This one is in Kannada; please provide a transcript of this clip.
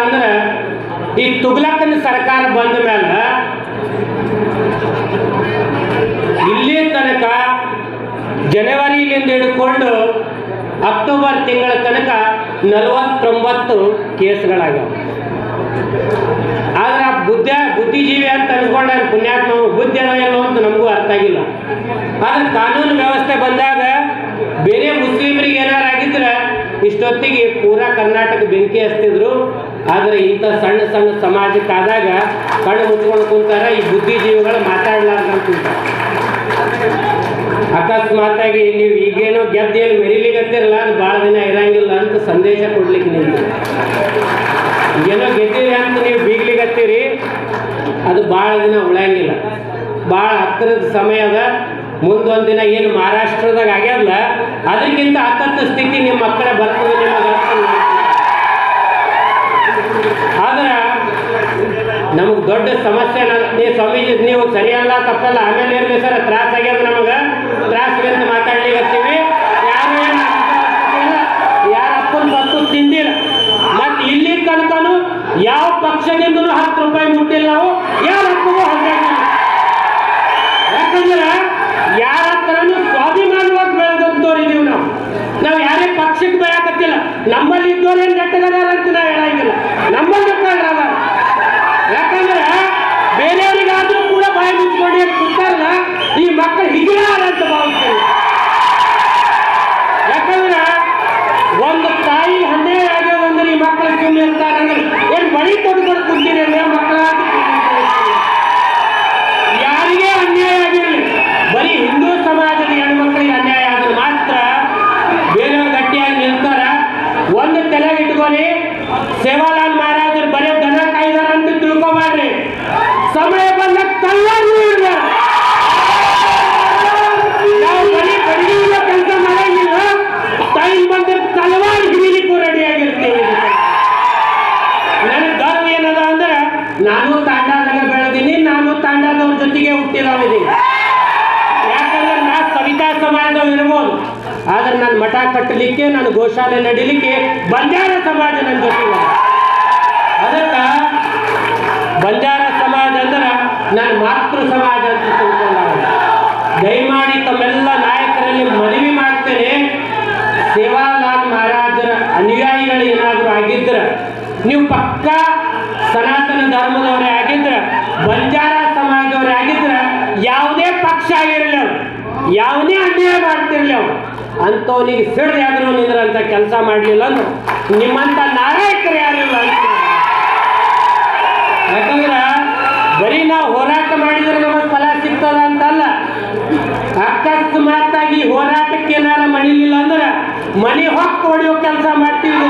ಅಂದ್ರೆ ಈ ತುಗ್ಲಕ್ಕನ ಸರ್ಕಾರ ಬಂದ ಮೇಲೆ ಇಲ್ಲಿ ತನಕ ಜನವರಿಲಿಂದ ಹಿಡ್ಕೊಂಡು ಅಕ್ಟೋಬರ್ ತಿಂಗಳ ತನಕ ನಲವತ್ತೊಂಬತ್ತು ಕೇಸ್ಗಳಾಗ್ಯಾವ. ಆದ್ರೆ ಆ ಬುದ್ಧ, ಬುದ್ಧಿಜೀವಿ ಅಂತ ಅನ್ಕೊಂಡ ಪುಣ್ಯಾತ್ಮ ಬುದ್ಧಿ ಏನೋ ಅಂತ ನಮಗೂ ಅರ್ಥ ಆಗಿಲ್ಲ. ಆದ್ರೆ ಕಾನೂನು ವ್ಯವಸ್ಥೆ ಬಂದಾಗ ಬೇರೆ ಮುಸ್ಲಿಮರಿಗೆ ಏನಾರು ಆಗಿದ್ರೆ ಇಷ್ಟೊತ್ತಿಗೆ ಪೂರಾ ಕರ್ನಾಟಕ ಬೆಂಕಿ ಹಚ್ತಿದ್ರು. ಆದ್ರೆ ಇಂಥ ಸಣ್ಣ ಸಣ್ಣ ಸಮಾಜಕ್ಕಾದಾಗ ಕಣ್ಣು ಮುಚ್ಕೊಂಡು ಕುಂತಾರ, ಈ ಬುದ್ಧಿಜೀವಿಗಳು ಮಾತಾಡ್ಲಾರ್ದಂತ ಕುಂತಾರ. ಅಕಸ್ಮಾತಾಗಿ ನೀವು ಈಗೇನೋ ಗೆದ್ದೇನು ಮೆರಿಲಿಗತ್ತಿರಲ್ಲ, ಅದು ಭಾಳ ದಿನ ಇರಂಗಿಲ್ಲ ಅಂತ ಸಂದೇಶ ಕೊಡ್ಲಿಕ್ಕೆ ನೀವು ಏನೋ ಗೆದ್ದೀರಿ ಅಂತ ನೀವು ಬೀಗ್ಲಿಗತ್ತೀರಿ, ಅದು ಭಾಳ ದಿನ ಉಳಿಯಂಗಿಲ್ಲ. ಭಾಳ ಹತ್ತಿರದ ಸಮಯದ, ಮುಂದೊಂದು ದಿನ ಏನು ಮಹಾರಾಷ್ಟ್ರದಾಗ ಆಗ್ಯದಲ್ಲ ಅದಕ್ಕಿಂತ ನಮಗೆ ದೊಡ್ಡ ಸಮಸ್ಯೆ ನ- ನೀ ಸ್ವಾಮೀಜಿ, ನೀವು ಸರಿಯಲ್ಲ, ತಪ್ಪಲ್ಲ. ಆಮೇಲೆ ಇರಲಿ ಸರ್ ತ್ರಾಸ ಆಗ್ಯದ ನಮಗೆ? ತ್ರಾಸ ಬಂದು ಮಾತಾಡ್ಲಿಕ್ಕೆ ಹತ್ತೀವಿ ಯಾರು ಯಾರ ಅಪ್ಪನ ತಿಂದಿಲ್ಲ. ಮತ್ತೆ ಇಲ್ಲಿ ತನಕನು ಯಾವ ಪಕ್ಷದಿಂದ ಹತ್ತು ರೂಪಾಯಿ ಮುಟ್ಟಿಲ್ಲ ನಾವು. ಯಾರ ಹದಿನೈದು ಯಾಕಂದ್ರೆ ಯಾರ ಹತ್ರನೂ ಸ್ವಾಭಿಮಾನವಾಗಿ ಬೆಳೆದಂತವ್ರಿದೀವಿ ನಾವು. ನಾವು ಯಾರೇ ಪಕ್ಷಕ್ಕೆ ಬೆಳಕತ್ತಿಲ್ಲ ನಮ್ಮಲ್ಲಿ ಇದ್ದವ್ರೇನು ನೆಟ್ಟಗದಾರ ಅಂತ ನಾವು ಹೇಳಂಗಿಲ್ಲ. ನಮ್ಮಲ್ಲಿ ಸೇವಾಲಾಲ್ ಮಹಾರಾಜರು ಬರೀ ದನ ಕಾಯ್ದಾರ ಅಂತ ತಿಳ್ಕೊಬಾರ್ರಿ. ಸಮಯ ಬಂದಾಗ ತಲ್ಲಾರು ನಾವು ಬರೀ ಬಡಗಿನ ಕೆಲಸ ಮಾಡಂಗಿಲ್ಲ. ಟೈಮ್ ಬಂದ್ರೆ ತಲವಾರು ಹಿಡಿಲಿಕ್ಕೂ ರೆಡಿ ಆಗಿರ್ತೀವಿ. ನನಗೆ ಗರ್ವ ಏನದ ಅಂದ್ರೆ, ನಾನು ತಾಂಡಾದಾಗ ಬೆಳೆದೀನಿ ನಾನು ತಾಂಡಾದವ್ರ ಜೊತೆಗೆ ಹುಟ್ಟಿದವನಿದ್ದೀನಿ. ಯಾಕಂದ್ರೆ ನಾ ಕವಿತಾ ಸಮಾಜದವ್ ಇರ್ಬೋದು. ಆದ್ರೆ ನಾನು ಮಠ ಕಟ್ಟಲಿಕ್ಕೆ, ನಾನು ಗೋಶಾಲೆ ನಡಿಲಿಕ್ಕೆ ಬಂಜಾರ ಸಮಾಜ ನನ್ನ ಜೊತೆಗೆ ಅದಕ್ಕೆ ಬಂಜಾರ ಸಮಾಜ ಅಂದ್ರೆ ನಾನು ಮಾತೃ ಸಮಾಜ ಅಂತ ತಿಳ್ಕೊಂಡ ದಯಮಾಡಿ ತಮ್ಮೆಲ್ಲ ನಾಯಕರಲ್ಲಿ ಮನವಿ ಮಾಡ್ತೇನೆ. ಸೇವಾಲಾಲ್ ಮಹಾರಾಜರ ಅನುಯಾಯಿಗಳು ಏನಾದರೂ ಆಗಿದ್ರೆ, ನೀವು ಪಕ್ಕ ಸನಾತನ ಧರ್ಮದವರೇ ಆಗಿದ್ರೆ, ಬಂಜಾರ ಸಮಾಜದವರೇ ಆಗಿದ್ರೆ, ಯಾವುದೇ ಪಕ್ಷ ಆಗಿರಲಿಲ್ಲ ಯಾವುದೇ ಅನ್ಯಾಯ ಮಾಡ್ತಿರ್ಲಿ ಅವ್ರು ಅಂಥವನಿಗೆ ಸಿಡ್ದು ಯಾವ್ದು ನಿಂದ್ರಂತ ಕೆಲಸ ಮಾಡಲಿಲ್ಲ ಅಂದ್ರೆ ನಿಮ್ಮಂಥ ನಾಯಕರು ಯಾರಿಲ್ಲ ಅಂತ ಯಾಕಂದ್ರೆ ಬರೀ ನಾವು ಹೋರಾಟ ಮಾಡಿದ್ರೆ ನಮಗೆ ಫಲ ಸಿಗ್ತದ ಅಂತಲ್ಲ. ಅಕಸ್ಮಾತ್ತಾಗಿ ಹೋರಾಟಕ್ಕೆ ಏನಾರ ಮಣಿಲಿಲ್ಲ ಅಂದ್ರೆ ಮನೆ ಹೊಕ್ಕ ಹೊಡೆಯೋ ಕೆಲಸ ಮಾಡ್ತೀವಿ.